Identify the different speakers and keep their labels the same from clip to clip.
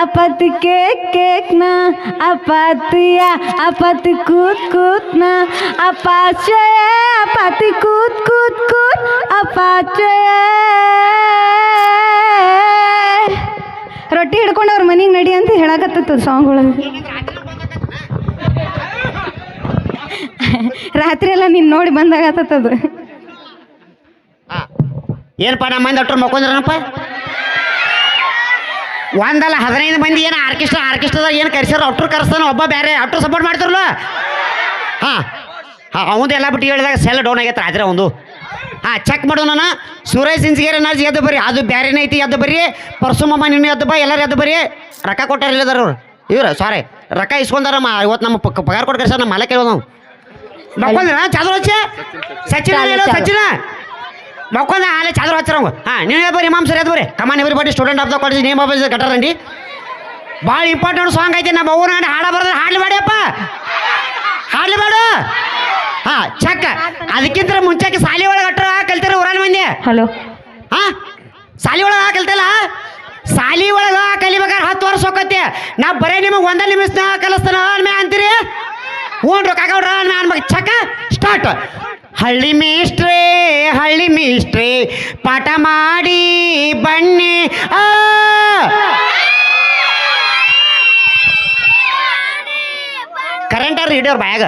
Speaker 1: ಅಪತ್ cake, ಕೇಕ್ನ ಅಪಾತಿಯ ಅಪತ್ ಕೂತ್, ಕೂತ್ನ ಅಪಾಚಯ ಅಪತಿ ಕೂತ್ ಕೂತ್ ಕೂತ್ ಅಪಾಚಯ ರೊಟ್ಟಿ ಹಿಡ್ಕೊಂಡು ಅವ್ರ ಮನೆಗೆ ನಡಿ ಅಂತ ಹೇಳಕತ್ತದ ಸಾಂಗ್ಗಳು. ರಾತ್ರಿ ಎಲ್ಲ ನೀನು ನೋಡಿ ಬಂದಾಗತ್ತದು
Speaker 2: ಏನಪ್ಪ ನಮ್ಮ ಮಂದಿ ಅಟ್ರು ಮಕ್ಕೊಂದ್ರನಪ್ಪ ಒಂದಲ್ಲ ಹದಿನೈದು ಮಂದಿ ಏನು ಆರ್ಕೆಸ್ಟ್ರಾ ಆರ್ಕೆಸ್ಟ್ರಾದಾಗ ಏನು ಕರೆಸ್ಯಾರ? ಅಟ್ರು ಕರೆಸ್ತಾನೆ ಒಬ್ಬ ಬೇರೆ ಅಟ್ರು ಸಪೋರ್ಟ್ ಮಾಡ್ತಾರಲ್ಲ? ಹಾಂ ಹಾಂ ಅವಂದು ಎಲ್ಲ ಬಿಟ್ಟು ಹೇಳಿದಾಗ ಸೆಲ್ ಡೌನ್ ಆಗೈತೆ ರಾತ್ರಿ ಒಂದು ಹಾಂ ಚೆಕ್ ಮಾಡು ನಾನು ಸುರೇಶ್ ಸಿಂಗ್ಸಿಗೇರ್ ಎನರ್ಜಿ ಎದ್ದು ಬರ್ರಿ. ಅದು ಬೇರೆನೇ ಐತಿ ಎದ್ದು ಬರ್ರಿ. ಪರಸುಮಮ್ಮ ನೀನು ಎದ್ದು ಬಾ ಎಲ್ಲರೂ ಎದ್ದು ಬರ್ರಿ. ರೊಕ್ಕ ಕೊಟ್ಟಾರ ಇಲ್ಲದಾರ ಅವ್ರು. ಇವ್ರು ಸಾರಿ ರೊಕ್ಕ ಇಸ್ಕೊಂಡಾರಮ್ಮ ಇವತ್ತು ನಮ್ಮ ಪಕ್ಕ ಪಗಾರ ಕೊಟ್ಟು ಸರ್ ನಮ್ಮ ಮಲ ಕೇಳೋದು ನಾವು ಸಚಿನ ಸಚಿನ. మొక్కందా అలా చదువు వచ్చరం ಹಾಂ ఎవరు ఇమాం సార్ ఎదురు కమాన్ ఎవరి బట్టి student of the college name of కట్టారండి ಭಾಳ ಇಂಪಾರ್ಟೆಂಟ್ ಸಾಂಗ್ ಐತಿ ನಮ್ಮ ಊರ ಹಾಡ ಬರೋದು ಹಾಡ್ಲಿ ಬೇಡಪ್ಪ ಹಾಡ್ಲಿ ಬೇಡ. ಹಾ ಚಕ್ಕ ಅದಕ್ಕಿಂತ ಮುಂಚೆಕ್ಕೆ ಸಾಲಿ ಒಳಗೆ ಅಟ್ರ ಕಲ್ತಾರ ಊರಾನ ಮಂದಿ
Speaker 1: ಹಲೋ
Speaker 2: ಹಾ ಸಾಲಿ ಒಳಗೆ ಕಲ್ತಲ್ಲ? ಸಾಲಿ ಒಳಗೆ ಕಲಿಬೇಕಾದ್ರೆ ಹತ್ತು ವರ್ಷ ಹೋಗತ್ತೆ ನಾ ಬರೇ ನಿಮಗೆ ಒಂದೇ ನಿಮಿಷನ ಕಲಿಸ್ತಾನ ಅನ್ಮೇ ಅಂತೀರಿ? ಹ್ಞೂ ರೊಕ್ಕ ಅನ್ಮೇ ಚಕ್ಕ ಸ್ಟಾರ್ಟ್ ಹಳ್ಳಿ ಮೇಸ್ಟ್ರೇ ಹಳ್ಳಿ ಮಿಸ್ಟ್ರಿ ಪಾಠ ಮಾಡಿ ಬನ್ನಿ. ಆ! ಕರೆಂಟ್ ಅವ್ರು ಹಿಡಿಯೋರು ಬಾಯಾಗ.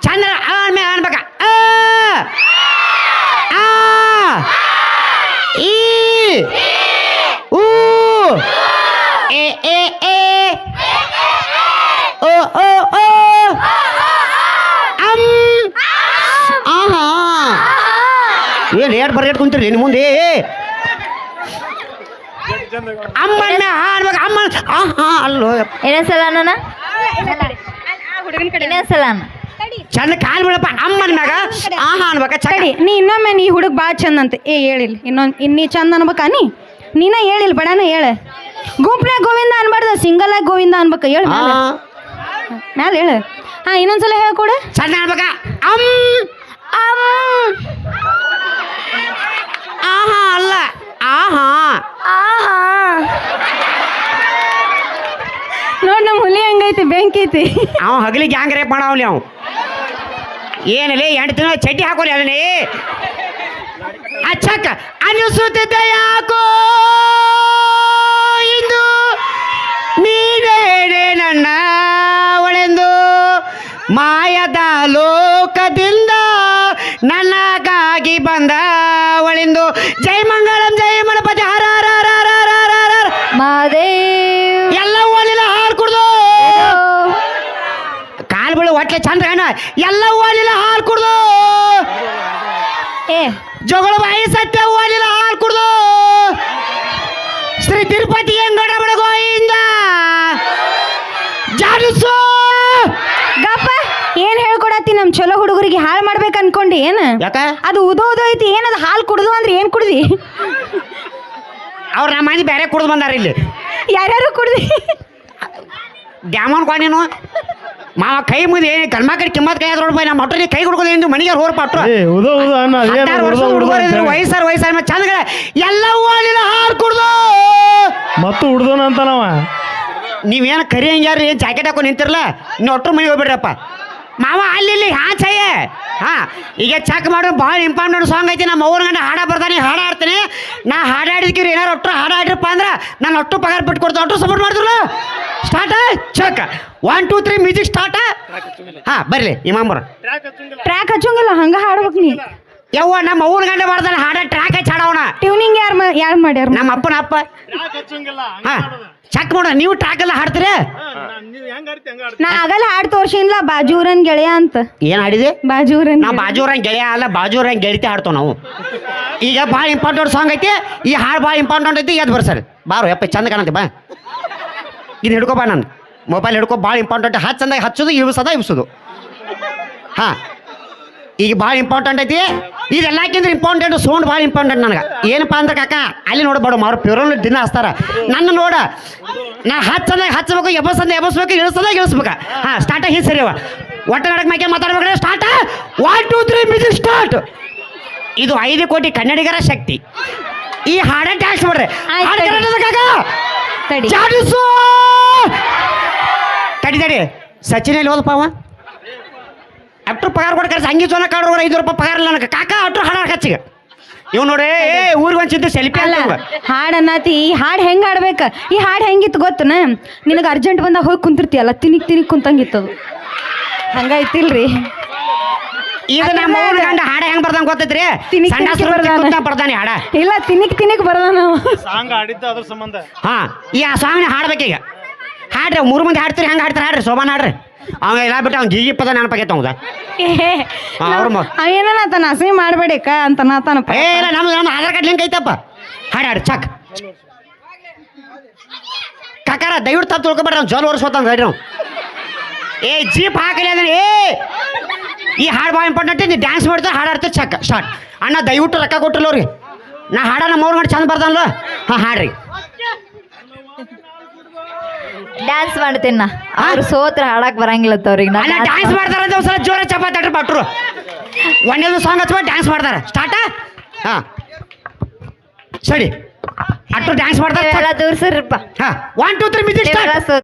Speaker 2: ಚಂದ್ರ ಅನ್ಬೇಕ ಆ! ಆ! ಈ! ಎ ಎ ಎ ಓ ಓ ಓ! ಏನು ಎರಡು ಬರೆಯಟ್ ಕುಂತಿರ್ಲಿ ನಿಮ್ಮ ಮುಂದೆ ಅಮ್ಮನ ಅನ್ಬೇಕು ಅಮ್ಮ ಹಾ ಅಲ್ಲೋ.
Speaker 3: ಅಣ್ಣ ಇನ್ನೊಂದ್ಸಲ. ಅಣ್ಣ.
Speaker 2: ಚಂದ ಕಾಲ್ ಬಿಡಪ್ಪ ಅಮ್ಮನ ಮ್ಯಾಗ ಆಹಾ ಅನ್ಬೇಕ ಚಕಡಿ
Speaker 1: ನೀ ಇನ್ನೊಮ್ಮೆ ನೀ ಹುಡುಗ ಭಾಳ ಚಂದ ಅಂತ ಏ ಹೇಳಿಲ್ಲ ಇನ್ನೊಂದು ಇನ್ನೀ ಚಂದ ಅನ್ಬೇಕ ನೀ? ನೀನ ಹೇಳಿಲ್ಲ ಬಡಾನ ಹೇಳ. ಗುಂಪ್ನ್ಯಾಗ ಗೋವಿಂದ ಅನ್ಬಾರ್ದ ಸಿಂಗಲ್ ಆಗಿ ಗೋವಿಂದ ಅನ್ಬೇಕ ಹೇಳ ಮ್ಯಾಲ ಹೇಳ. ಹಾ ಇನ್ನೊಂದ್ಸಲ ಹೇಳ್ಕೊಡು.
Speaker 2: ಚಂದ ಅನ್ಬೇಕ
Speaker 1: ಐತಿ.
Speaker 2: ಅವ್ ಹಗಲಿಗೆ ಹ್ಯಾಂಗ ರೇಪ್ ಮಾಡವಲಿ ಅವ್. ಏನಲ್ಲಿ ಎಂಟು ತಿಂಗಳ ಚಡ್ಡಿ ಹಾಕೋರಿ ಅದನ್ನ. ಅಚ್ಚಕ್ಕ ಅನಿಸುತ್ತಿದ್ದ ಯಾಕೋ ಇಂದು ನೀನೇ ನನ್ನ ಒಳೆಂದು? ಮಾಯದ ಲೋಕದಿಂದ ನನ್ನಗಾಗಿ ಬಂದ ಒಳೆಂದು. ಜೈ ಮಂಗಳಂ ಜೈ ಮಣಪತಿ ಹರ ಹರ ಹರ ಹರ ಹರ ಹರ.
Speaker 3: ಮಹಾದೇವ.
Speaker 2: ಹೊಟ್ಟೆ ಚಂದ ಕಾಣ ಎಲ್ಲ ಓಲಿಲ್ಲ ಹಾಲು ಕುಡ್ದು.
Speaker 1: ಏ
Speaker 2: ಜಗಳ ಬಾಯಿ ಸತ್ಯ ಓಲಿಲ್ಲ ಹಾಲು ಕುಡ್ದು. ಶ್ರೀ ತಿರುಪತಿ ಹೆಂಗಡ ಬಡಗೋಯಿಂದ ಜಾಡಿಸು
Speaker 1: ಗಪ್ಪ ಏನ್ ಹೇಳ್ಕೊಡತ್ತಿ ನಮ್ ಚಲೋ ಹುಡುಗರಿಗೆ ಹಾಳು ಮಾಡ್ಬೇಕು ಅನ್ಕೊಂಡಿ ಏನ?
Speaker 2: ಯಾಕ?
Speaker 1: ಅದು ಉದೋ ಉದೋ ಐತಿ ಏನದು ಹಾಲು ಕುಡ್ದು ಅಂದ್ರೆ ಏನ್ ಕುಡ್ದಿ?
Speaker 2: ಅವ್ರ ನಮ್ಮ ಮಂದಿ ಬೇರೆ ಕುಡ್ದು ಬಂದಾರ ಇಲ್ಲಿ.
Speaker 1: ಯಾರ್ಯಾರು ಕುಡ್ದಿ?
Speaker 2: ಡ್ಯಾಮನ್ ನೀನು? ಮಾವ ಕೈ ಮುಗಿ ಕಲ್ಮ ಕಡೆ ಕಿಮ್ಮತ್ ಕೈ ಅದ್ರ ನಮ್ಮ ಮಟ್ಟ ಕೈ ಹುಡ್ಕೋದು ಎಂದು ಮನೆಗೆ ಹೋರ್ ಪಟ್ರು?
Speaker 4: ಏ ಉದ ಉದ ಅನ್ನ ಅದೇನು
Speaker 2: ಹತ್ತಾರು ವರ್ಷ
Speaker 4: ಉದ ಉದ
Speaker 2: ಹುಡುಗರು ಇದ್ರು. ವಯಸ್ಸಾರ ವಯಸ್ಸಾರ ಚಂದ ಎಲ್ಲ ಓಲಿಲ್ಲ ಹಾಲು ಕುಡ್ದು.
Speaker 4: ಮತ್ತು ಹುಡ್ದಂತ ಅಂತ ನಾವ
Speaker 2: ನೀವೇನು ಕರಿ ಹಂಗ್ಯಾರ ಏನು ಜಾಕೆಟ್ ಹಾಕೊಂಡು ನಿಂತಿರಲ್ಲ ನೀವು ಒಟ್ಟರು ಮನೆಗೆ ಹೋಗ್ಬಿಡ್ರಪ್ಪ. ಮಾವ ಅಲ್ಲಿ ಇಲ್ಲಿ ಹಾ ಛಾಯೆ. ಹಾ ಈಗ ಚೆಕ್ ಮಾಡು ಭಾಳ ಇಂಪಾರ್ಟೆಂಟ್ ಸಾಂಗ್ ಐತಿ ನಮ್ಮ ಅವ್ರ ಗಂಡ ಹಾಡ ಬರ್ತಾನೆ ಹಾಡ ಆಡ್ತೀನಿ ನಾ ಹಾಡ ಏನಾರು ಒಟ್ಟರು ಹಾಡ ಆಡ್ರಪ್ಪ ಅಂದ್ರೆ ನಾನು ಒಟ್ಟು ಪಗಾರ ಬಿಟ್ಟು ಕೊಡ್ತೀನಿ ಒಟ್ಟು ಸಪೋರ್ಟ್ ಮಾಡಿದ್ರಲ್ಲ start check one two three music start ಹಾ ಬರ್ಲಿ ಬರ
Speaker 1: ಟ್ರ್ಯಾಕ್ ಹಚ್ಚೋಂಗಿಲ್ಲ ಹಂಗ ಹಾಡ್ಬೇಕು ನೀ.
Speaker 2: ಯವ್ವ ನಮ್ಮ ಅವ್ರ ಗಂಡ ಮಾಡ್ದಲ್ಲ ಹಾಡ ಟ್ರ್ಯಾಕ್ ಹಚ್ಚಿ ಹಾಡೋಣ.
Speaker 1: ಟ್ಯೂನಿಂಗ್ ಯಾರು ಯಾರು ಮಾಡ್ಯಾರ
Speaker 2: ನಮ್ಮ ಅಪ್ಪನ ಅಪ್ಪ. ಹಾ ಚೆಕ್ ಮಾಡ ನೀವು ಟ್ರ್ಯಾಕ್ ಎಲ್ಲ ಹಾಡ್ತೀರ?
Speaker 1: ನಾ ಆಗಲ್ಲ ಹಾಡ್ ತೋರ್ಸಿನ್ಲ ಬಾಜೂರನ್ ಗೆಳೆಯ ಅಂತ.
Speaker 2: ಏನು ಹಾಡಿದೆ?
Speaker 1: ಬಾಜೂರನ್
Speaker 2: ನಾ ಬಾಜೂರನ್ ಗೆಳೆಯ ಅಲ್ಲ ಬಾಜೂರನ್ ಗೆಳತಿ ಹಾಡ್ತಾವ ನಾವು. ಈಗ ಭಾಳ ಇಂಪಾರ್ಟೆಂಟ್ ಸಾಂಗ್ ಐತಿ ಈ ಹಾಡು ಭಾಳ ಇಂಪಾರ್ಟೆಂಟ್ ಐತಿ ಎದ್ದು ಬರ್ಸರಿ. ಬಾರು ಯಪ್ಪ ಚಂದ ಕಾಣತ್ತೆ ಬಾ. ಇದು ಹಿಡ್ಕೊ ಬಾ ನಾನು. ಮೊಬೈಲ್ ಹಿಡ್ಕೊ ಭಾಳ ಇಂಪಾರ್ಟೆಂಟ್ ಹಚ್ಚ ಚಂದಾಗಿ ಹಚ್ಚೋದು ಇಳಿಸೋದ ಇಳಿಸೋದು. ಹಾಂ. ಈಗ ಭಾಳ ಇಂಪಾರ್ಟೆಂಟ್ ಐತಿ. ಇದೆಲ್ಲಕ್ಕಿಂತ ಇಂಪಾರ್ಟೆಂಟ್ ಸೌಂಡ್ ಭಾಳ ಇಂಪಾರ್ಟೆಂಟ್ ನನಗೆ. ಏನಪ್ಪ ಅಂದ್ರೆ ಕಾಕ ಅಲ್ಲಿ ನೋಡ್ಬೇಡ ಅವ್ರು ಪ್ಯೂರಲ್ ದಿನ ಹಚ್ತಾರ. ನನ್ನ ನೋಡ ನಾ ಹಚ್ಚಂದಾಗ ಹಚ್ಚಬೇಕು ಎಬ್ಬಸಂದ ಎಬ್ಬಸ್ಬೇಕು ಇಳಿಸೋದಾಗ ಇಳಿಸ್ಬೇಕು. ಹಾಂ ಸ್ಟಾರ್ಟ್ ಹಿಂಗೆ ಸರಿ ಅವ. ಒಟ್ಟ ನಡಕ್ ಮೈಕೆ ಮಾತಾಡ್ಬೇಕು start one two three music start ಇದು ಐದು ಕೋಟಿ ಕನ್ನಡಿಗರ ಶಕ್ತಿ. ಈ ಹಾಡೇ ಟ್ಯಾಕ್ಸ್ ಮಾಡ್ರಿ. ಹಾಡು ಕಾಕಾ.
Speaker 1: ತಡಿ.
Speaker 2: ತಡಿ ತಡಿ. ಸಚಿನ್ ಎಲ್ಲಿ ಹೋದಪ್ಪ ಅವ? ಅಟ್ರು ಪಗಾರ ಕೊಡ ಸಂಗೀತ ಹಂಗೆ ಜೋನ ಕಾಡ್ರು ಐದು ರೂಪಾಯಿ ಪಗಾರ ಇಲ್ಲ ನನಗೆ. ಕಾಕ ಅಟ್ರು ಹಾಡ ಹಚ್ಚಿಗೆ. ಇವ್ ನೋಡಿ ಏ ಊರಿಗೆ ಒಂದು ಸೆಲ್ಫಿ
Speaker 1: ಅಲ್ಲ ಹಾಡು ಅನ್ನತಿ ಈ ಹಾಡು ಹೆಂಗ್ ಆಡ್ಬೇಕ ಈ ಹಾಡ್ ಹೆಂಗಿತ್ತು ಗೊತ್ತನ? ನಿನಗೆ ಅರ್ಜೆಂಟ್ ಬಂದಾಗ ಹೋಗಿ ಕುಂತಿರ್ತೀಯಲ್ಲ ತಿನಿಕ್ ತಿನಿಕ್ ಕುಂತಂಗಿತ್ತು ಅದು. ಹಂಗಾಯ್ತಿಲ್ರಿ.
Speaker 2: ಈಗ ನಮ್ಮ ಗಂಡ ಹಾಡ ಹೆಂಗ್ ಬರ್ದಂಗ ಗೊತ್ತೈತ್ರಿ? ಸಣ್ಣ
Speaker 1: ತಿನಿಕ್ ಬರ್ದಾನ.
Speaker 2: ಬರ್ದಾನೆ ಹಾಡ.
Speaker 1: ಇಲ್ಲ ತಿನಿಕ್ ತಿನಿಕ್ ಬರದ ನಾವು
Speaker 4: ಸಾಂಗ್ ಆಡಿದ್ದ ಅದ್ರ ಸಂಬಂಧ.
Speaker 2: ಹಾ ಈ ಆ ಸಾಂಗ್ನ ಹಾಡ್ಬೇಕೀಗ. ಹಾಡ್ರಿ ಮೂರು ಮಂದಿ ಹಾಡ್ತೀರಿ ಹೆಂಗೆ ಹಾಡ್ತಾರೆ ಹಾಡ್ರಿ ಶೋಭಾನ ಹಾಡ್ರಿ. ಅವ ಎಲ್ಲ ಬಿಟ್ಟು ಅವ್ನು ಗೀಗಿ ಪದ ನೆನಪಾಗೈತೆ ಅವಂಗ ಹಾ, ಅವ್ರ ಮ-
Speaker 1: ಅವೇನ ತನ ಹಸಿ ಮಾಡಬೇಡಿಕ ಅಂತ ನಾತನ
Speaker 2: ಏ ಇಲ್ಲ ನಮ್ಮ ನಮ್ಮ ಆಧಾರ್ ಕಾರ್ಡ್ ಲಿಂಕ್ ಐತಪ್ಪ. ಹಾಡಿ ಹಾಡು ಚಕ್. ಕಾಕಾರ ದಯವಿಟ್ಟು ತಪ್ಪು ತಿಳ್ಕೊಬೇಡ್ರಿ ಅವ್ನು ಜೋಲ್ ವರ್ಷ ಗಾಡಿ ನಾವು ಏ ಜೀಪ್ ಹಾಕಲಿ ಅಂದ್ರೆ ಏ! ಈ ಹಾಡು ಭಾಳ ಇಂಪಾರ್ಟೆಂಟ್ ನೀ ಡ್ಯಾನ್ಸ್ ಮಾಡ್ತಾರೆ ಹಾಡು ಆಡ್ತಾರೆ ಚಕ್ ಸ್ಟಾರ್ಟ್ ಅಣ್ಣ ದಯವಿಟ್ಟು ರೊಕ್ಕ ಕೊಟ್ಟಿಲ್ಲ ಅವ್ರಿಗೆ. ನಾ ಹಾಡ ಮೂರು ಅವ್ರ ಮಾಡಿ ಚಂದ ಬರ್ದಲ್ಲ ಹಾಂ ಹಾಡ್ರಿ.
Speaker 3: ಡ್ಯಾನ್ಸ್ ಮಾಡ್ತೀನಿ. ನಾ ಅವ್ರು ಸೋತ್ರ ಹಾಡಕ್ ಬರಂಗಿಲ್ಲ ಅವ್ರಿಗೆ.
Speaker 2: ಅಲ್ಲ ಡ್ಯಾನ್ಸ್ ಮಾಡ್ತಾರ ಅಂತ ಒಂದ್ಸಲ ಜೋರ ಚಪಾತಿ ಭಟ್ರು. ಒಂದೇದು ಸಾಂಗ್ ಹಚ್ಬಿಟ್ಟು ಡ್ಯಾನ್ಸ್ ಮಾಡ್ತಾರ. ಸ್ಟಾರ್ಟ ಹಾ. ಸರಿ. ಅಟ್ಟು ಡ್ಯಾನ್ಸ್ ಮಾಡ್ತಾರೆ.
Speaker 3: ಎಲ್ಲ ಹಾ
Speaker 2: ಹಾಂ. ಒನ್ ಟೂ ತ್ರೀ ಮಿತಿ ಸ್ಟಾರ್ಟ್